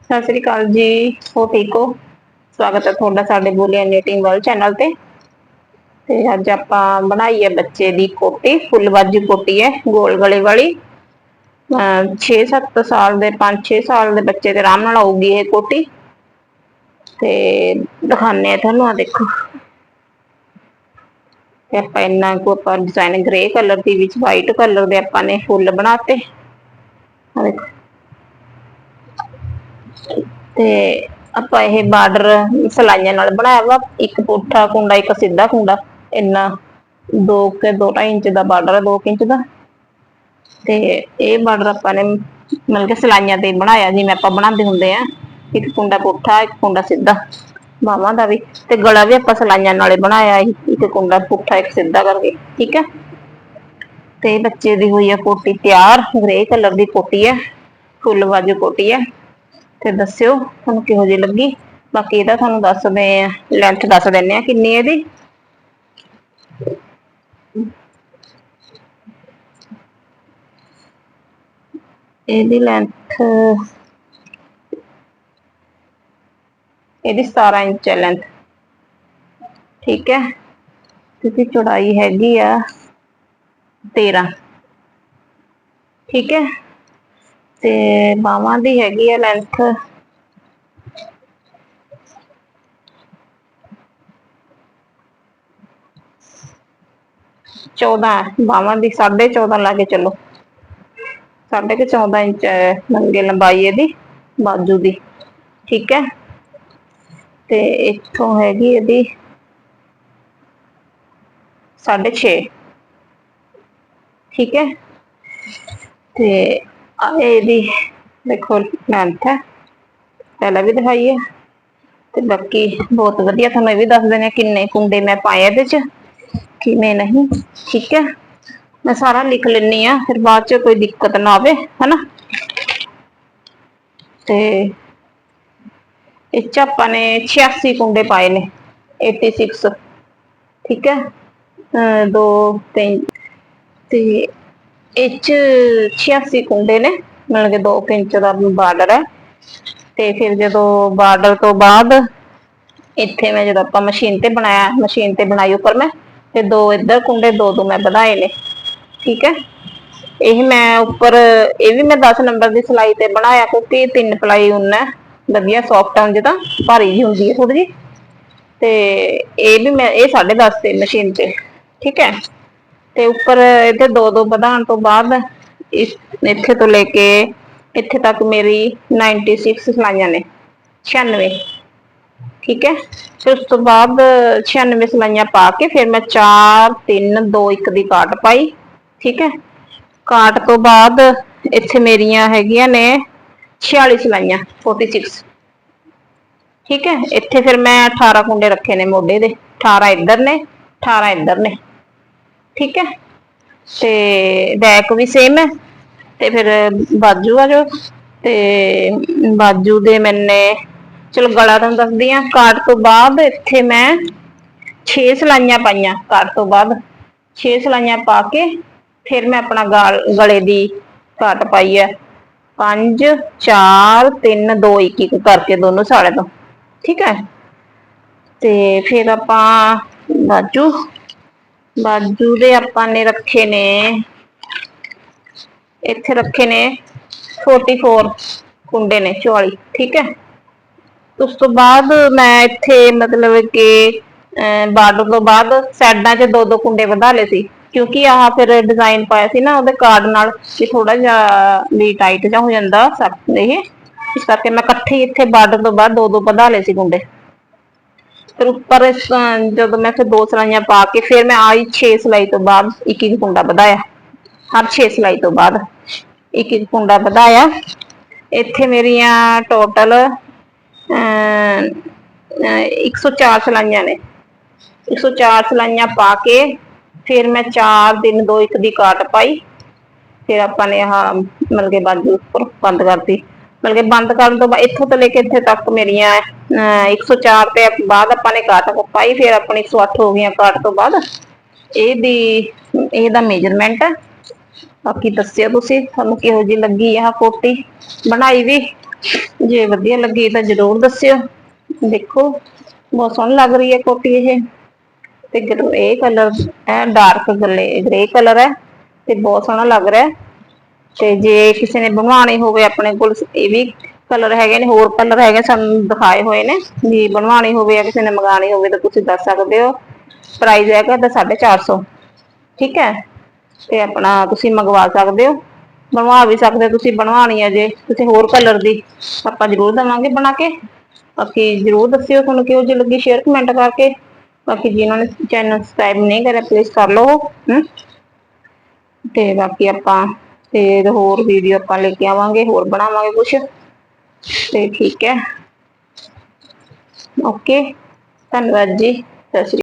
ਸਤਿ ਸ੍ਰੀ ਅਕਾਲ ਜੀ। ਹੋ ਠੀਕ ਹੋ? ਸਵਾਗਤ ਹੈ ਤੁਹਾਡਾ ਸਾਡੇ ਬੋਲੀਆਂ ਨੀਟਿੰਗ ਵਰਲਡ ਚੈਨਲ ਤੇ। ਤੇ ਅੱਜ ਆਪਾਂ ਬਣਾਈ ਹੈ ਬੱਚੇ ਦੀ ਕੋਟੀ, ਫੁੱਲ ਬਾਜੂ ਕੋਟੀ ਹੈ, ਗੋਲ ਗਲੇ ਵਾਲੀ। 6-7 ਸਾਲ ਦੇ 5-6 ਸਾਲ ਦੇ ਬੱਚੇ ਦੇ ਆਰਾਮ ਨਾਲ ਆਊਗੀ ਇਹ ਕੋਟੀ। ਤੇ ਦਿਖਾਣੇ ਆ ਤੁਹਾਨੂੰ ਆ ਦੇਖੋ। ਤੇ ਆਪਾਂ ਇਹਨਾਂ ਕੋ ਆਪਾਂ ਡਿਜ਼ਾਈਨ ਗ੍ਰੇ ਕਲਰ ਦੀ ਵਿੱਚ ਵਾਈਟ ਕਲਰ ਦੇ ਆਪਾਂ ਨੇ ਫੁੱਲ ਬਣਾਤੇ। ਆ ਦੇਖੋ। ਤੇ ਆਪਾਂ ਇਹ ਬਾਰਡਰ ਸਲਾਈਆਂ ਨਾਲ ਬਣਾਇਆ ਵਾ, ਇੱਕ ਪੁੱਠਾ ਕੁੰਡਾ ਇੱਕ ਸਿੱਧਾ ਕੁੰਡਾ ਇੰਨਾ 2 ਕੇ 2.5 ਇੰਚ ਦਾ ਬਾਰਡਰ ਹੈ 2 ਇੰਚ ਦਾ। ਤੇ ਇਹ ਬਾਰਡਰ ਆਪਾਂ ਨੇ ਮਤਲਬ ਕਿ ਸਲਾਈਆਂ ਤੇ ਬਣਾਇਆ, ਜਿਵੇਂ ਆਪਾਂ ਬਣਾਉਂਦੇ ਹੁੰਦੇ ਆ। ਇੱਕ ਕੁੰਡਾ ਪੁੱਠਾ, ਇੱਕ ਕੁੰਡਾ ਸਿੱਧਾ ਬਾਹਾਂ ਦਾ ਵੀ। ਤੇ ਗਲਾ ਵੀ ਆਪਾਂ ਸਲਾਈਆਂ ਨਾਲੇ ਬਣਾਇਆ ਇੱਕ ਕੁੰਡਾ ਪੁੱਠਾ, ਇੱਕ ਸਿੱਧਾ ਕਰਕੇ, ਠੀਕ ਹੈ ਤੇ ਬੱਚੇ ਦੀ ਹੋਈ ਹੈ ਕੋਟੀ ਤਿਆਰ ਗ੍ਰੇ ਕਲਰ ਦੀ ਕੋਟੀ ਹੈ ਫੁੱਲ ਬਾਜੂ ਕੋਟੀ ਹੈ ਤੇ ਦੱਸਿਓ ਤੁਹਾਨੂੰ ਕਿਹੋ ਜਿਹੀ ਲੱਗੀ? ਬਾਕੀ ਇਹਦਾ ਤੁਹਾਨੂੰ ਦੱਸਦੇ ਆ ਲੈਂਥ ਦੱਸ ਦਿੰਨੇ ਆ, ਕਿੰਨੀ ਇਹਦੀ? ਇਹਦੀ ਲੈਂਥ ਇਹਦੀ 17 ਇੰਚ ਹੈ ਲੈਂਥ ਠੀਕ ਹੈ ਤੇ ਚੌੜਾਈ ਹੈਗੀ ਆ 13 ਠੀਕ ਹੈ ਤੇ ਬਾਹਾਂ ਦੀ ਹੈਗੀ ਹੈ ਲੈਂਥ ਚੌਦਾਂ ਬਾਹਾਂ ਦੀ 14.5 ਲਾ ਕੇ ਚੱਲੋ। ਸਾਢੇ ਕਿ 14 ਇੰਚ ਲੰਗੇ ਲੰਬਾਈ ਇਹਦੀ, ਬਾਜੂ ਦੀ। ਠੀਕ ਹੈ? ਤੇ ਇੱਥੋਂ ਹੈਗੀ ਇਹਦੀ 6.5 ਠੀਕ ਹੈ? ਤੇ ਇਹਦੀ ਦੇਖੋ ਲੈਂਥ ਹੈ। ਪਹਿਲਾਂ ਵੀ ਦਿਖਾਈ ਹੈ ਤੇ ਬਾਕੀ ਬਹੁਤ ਵਧੀਆ ਤੁਹਾਨੂੰ ਇਹ ਵੀ ਦੱਸ ਦਿੰਦੇ ਕਿੰਨੇ ਕੁੰਡੇ ਮੈਂ ਪਾਏ ਇਹਦੇ ਚ, ਕਿਵੇਂ ਨਹੀਂ, ਠੀਕ ਹੈ। ਮੈਂ ਸਾਰਾ ਲਿਖ ਲੈਣੀ ਆ ਫਿਰ ਬਾਅਦ ਚ ਕੋਈ ਦਿੱਕਤ ਨਾ ਆਵੇ, ਹਨਾ। ਤੇ ਇਹ ਚ ਆਪਾਂ ਨੇ 86 ਕੁੰਡੇ ਪਾਏ ਨੇ 86 ਠੀਕ ਹੈ। ਦੋ, ਤਿੰਨ, ਤੇ ਇਹ ਚ 86 ਕੁੰਡੇ ਨੇ, ਮਤਲਬ ਕਿ 2 ਇੰਚ ਦਾ ਬਾਰਡਰ ਹੈ। ਤੇ ਫਿਰ ਜਦੋਂ ਬਾਰਡਰ ਤੋਂ ਬਾਅਦ ਇੱਥੇ ਮੈਂ ਜਦੋਂ ਆਪਾਂ ਮਸ਼ੀਨ ਤੇ ਬਣਾਇਆ, ਮਸ਼ੀਨ ਤੇ ਬਣਾਈ ਉੱਪਰ ਮੈਂ, ਤੇ ਦੋ ਇੱਧਰ ਕੁੰਡੇ, ਦੋ ਦੋ ਮੈਂ ਵਧਾਏ ਨੇ। ਠੀਕ ਹੈ? ਇਹ ਮੈਂ ਉੱਪਰ, ਇਹ ਵੀ ਮੈਂ 10 ਨੰਬਰ ਦੀ ਸਲਾਈ ਤੇ ਬਣਾਇਆ, ਕਿਉਂਕਿ ਤਿੰਨ ਪਲਾਈ ਉਨ ਹੈ। ਵਧੀਆ ਸੌਫਟ ਆ ਜਿੱਦਾਂ ਭਾਰੀ ਜੀ ਹੁੰਦੀ ਹੈ ਥੋੜੀ ਜੀ ਤੇ ਇਹ ਵੀ ਮੈਂ, ਇਹ 10.5 ਤੇ ਮਸ਼ੀਨ ਤੇ। ਠੀਕ ਹੈ? ਤੇ ਉੱਪਰ ਇਹਦੇ ਦੋ ਦੋ ਵਧਾਉਣ ਤੋਂ ਬਾਅਦ ਇਸ ਇੱਥੇ ਤੋਂ ਲੈ ਕੇ ਇੱਥੇ ਤੱਕ ਮੇਰੀ 96 ਸਲਾਈਆਂ ਨੇ 96 ਠੀਕ ਹੈ? ਫਿਰ ਉਸ ਤੋਂ ਬਾਅਦ 96 ਸਲਾਈਆਂ ਪਾ ਕੇ ਫਿਰ ਮੈਂ 4 3 2 1 ਦੀ ਕਾਟ ਪਾਈ। ਠੀਕ ਹੈ? ਕਾਟ ਤੋਂ ਬਾਅਦ ਇੱਥੇ ਮੇਰੀਆਂ ਹੈਗੀਆਂ ਨੇ 46 ਸਲਾਈਆਂ 46 ਠੀਕ ਹੈ? ਇੱਥੇ ਫਿਰ ਮੈਂ 18 ਕੁੰਡੇ ਰੱਖੇ ਨੇ ਮੋਢੇ ਦੇ। 18 ਇੱਧਰ ਨੇ 18 ਇੱਧਰ ਨੇ। ਠੀਕ ਹੈ? ਤੇ ਬੈਕ ਵੀ ਸੇਮ ਹੈ ਤੇ ਫਿਰ ਬਾਜੂ ਆ ਜੋ ਤੇ ਬਾਜੂ ਦੇ ਮੈਨੇ, ਚਲੋ ਗਲਾ ਤੁਹਾਨੂੰ ਦੱਸਦੀ ਆ ਕਾਟ ਤੋਂ ਬਾਅਦ ਇੱਥੇ ਮੈਂ 6 ਸਲਾਈਆਂ ਪਾਈਆਂ ਕਾਟ ਤੋਂ ਬਾਅਦ। 6 ਸਲਾਈਆਂ ਪਾ ਕੇ ਫਿਰ ਮੈਂ ਆਪਣਾ ਗਲੇ ਦੀ ਕਾਟ ਪਾਈ ਹੈ। 5 4 3 2 1 1 ਕਰਕੇ ਦੋਨੋਂ ਸਾਲੇ ਤੋਂ। ਠੀਕ ਹੈ? ਤੇ ਫਿਰ ਆਪਾਂ ਬਾਜੂ ਬਾਜੂ ਦੇ ਆਪਾਂ ਨੇ ਰੱਖੇ ਨੇ। ਇੱਥੇ ਰੱਖੇ ਨੇ 44 ਕੁੰਡੇ ਨੇ 44 ਠੀਕ ਹੈ। ਉਸ ਤੋਂ ਬਾਅਦ ਮੈਂ ਇੱਥੇ ਮਤਲਬ ਕਿ ਬਾਰਡਰ ਤੋਂ ਬਾਅਦ ਸਾਈਡਾਂ 'ਚ ਦੋ ਦੋ ਕੁੰਡੇ ਵਧਾ ਲਏ ਸੀ। ਕਿਉਂਕਿ ਆਹ ਫਿਰ ਡਿਜ਼ਾਈਨ ਪਾਇਆ ਸੀ ਨਾ, ਉਹਦੇ ਕਾਰਡ ਨਾਲ ਕਿ ਥੋੜਾ ਜਿਹਾ ਵੀ ਟਾਈਟ ਜਾ ਹੋ ਜਾਂਦਾ ਸਭ ਇਹ। ਇਸ ਕਰਕੇ ਮੈਂ ਇਕੱਠੇ ਇੱਥੇ ਬਾਰਡਰ ਤੋਂ ਬਾਅਦ ਦੋ ਦੋ ਵਧਾ ਲਏ ਸੀ ਕੁੰਡੇ। ਫਿਰ ਉੱਪਰ ਜਦੋਂ ਮੈਂ ਫਿਰ ਦੋ ਸਲਾਈਆਂ ਪਾ ਕੇ ਫਿਰ ਮੈਂ ਆਈ 6 ਸਲਾਈ ਤੋਂ ਬਾਅਦ ਇੱਕ ਇੱਕ ਕੁੰਡਾ ਵਧਾਇਆ ਹਰ 6 ਸਲਾਈ ਤੋਂ ਬਾਅਦ ਇੱਕ ਇੱਕ ਕੁੰਡਾ ਵਧਾਇਆ ਇੱਥੇ ਮੇਰੀਆਂ ਟੋਟਲ 104 ਸਲਾਈਆਂ ਨੇ 104 ਸਲਾਈਆਂ ਪਾ ਕੇ ਫਿਰ ਮੈਂ 4 ਦਿਨ 2 1 ਦੀ ਕਾਟ ਪਾਈ ਫਿਰ ਆਪਾਂ ਨੇ ਆਹ ਮਤਲਬ ਕਿ ਬਾਜੂ ਉੱਪਰ ਬੰਦ ਕਰਤੀ ਮਤਲਬ ਕਿ ਬੰਦ ਕਰਨ ਤੋਂ ਬਾਅਦ ਇੱਥੋਂ ਤੋਂ ਲੈ ਕੇ ਇੱਥੇ ਤੱਕ ਮੇਰੀਆਂ 104 ਤੇ ਬਾਅਦ ਆਪਾਂ ਨੇ ਕਾਟ ਪਾਈ, ਫਿਰ ਆਪਣੀ 108 ਹੋ ਗਈਆਂ ਕਾਟ ਤੋਂ ਬਾਅਦ ਇਹਦੀ, ਇਹਦਾ ਮੇਜਰਮੈਂਟ ਬਾਕੀ ਦੱਸਿਓ ਤੁਸੀਂ, ਤੁਹਾਨੂੰ ਕਿਹੋ ਜੀ ਲੱਗੀ ਆਹ ਕੋਟੀ? ਬਣਾਈ ਵੀ, ਜੇ ਵਧੀਆ ਲੱਗੀ ਤਾਂ ਜਰੂਰ ਦੱਸਿਓ। ਦੇਖੋ, ਬਹੁਤ ਸੋਹਣੀ ਲੱਗ ਰਹੀ ਹੈ ਕੋਟੀ ਇਹ। ਤੇ ਗਰ- ਇਹ ਕਲਰ ਹੈ ਡਾਰਕ ਗਲੇ ਗ੍ਰੇ ਕਲਰ ਹੈ ਤੇ ਬਹੁਤ ਸੋਹਣਾ ਲੱਗ ਰਿਹਾ। ਹੈ ਤੇ ਜੇ ਕਿਸੇ ਨੇ ਬਣਵਾਉਣੀ ਹੋਵੇ ਆਪਣੇ ਕੋਲ, ਇਹ ਵੀ ਕਲਰ ਹੈਗੇ ਨੇ, ਹੋਰ ਕਲਰ ਹੈਗੇ ਸਾਨੂੰ ਦਿਖਾਏ ਹੋਏ ਨੇ, ਵੀ ਬਣਵਾਉਣੀ ਹੋਵੇ ਜਾਂ ਕਿਸੇ ਨੇ ਮੰਗਾਣੀ ਹੋਵੇ ਤਾਂ ਤੁਸੀਂ ਦੱਸ ਸਕਦੇ ਹੋ। ਪ੍ਰਾਈਸ ਹੈਗਾ ਤਾਂ 450 ਠੀਕ ਹੈ? ਤੇ ਆਪਣਾ ਤੁਸੀਂ ਮੰਗਵਾ ਸਕਦੇ ਹੋ। ਬਣਵਾ ਵੀ ਸਕਦੇ ਤੁਸੀਂ ਬਣਵਾਉਣੀ ਹੈ ਜੇ ਕਿਸੇ ਹੋਰ ਕਲਰ ਦੀ। ਆਪਾਂ ਜ਼ਰੂਰ ਦੇਵਾਂਗੇ ਬਣਾ ਕੇ। ਬਾਕੀ ਜ਼ਰੂਰ ਦੱਸਿਓ ਤੁਹਾਨੂੰ ਕਿਹੋ ਜਿਹੀ ਲੱਗੀ ਸ਼ੇਅਰ ਕਮੈਂਟ ਕਰਕੇ। ਬਾਕੀ ਜਿਨ੍ਹਾਂ ਨੇ ਚੈਨਲ ਸਬਸਕ੍ਰਾਈਬ ਨਹੀਂ ਕਰਿਆ ਪਲੀਜ਼ ਕਰ ਲਓ। ਹਮ ਤੇ ਬਾਕੀ ਆਪਾਂ, ਤੇ ਹੋਰ ਵੀਡੀਓ ਆਪਾਂ ਲੈ ਕੇ ਆਵਾਂਗੇ, ਹੋਰ ਬਣਾਵਾਂਗੇ ਕੁਝ ਤੇ ਠੀਕ ਹੈ। ਓਕੇ ਧੰਨਵਾਦ ਜੀ। ਸਤਿ ਸ਼੍ਰੀ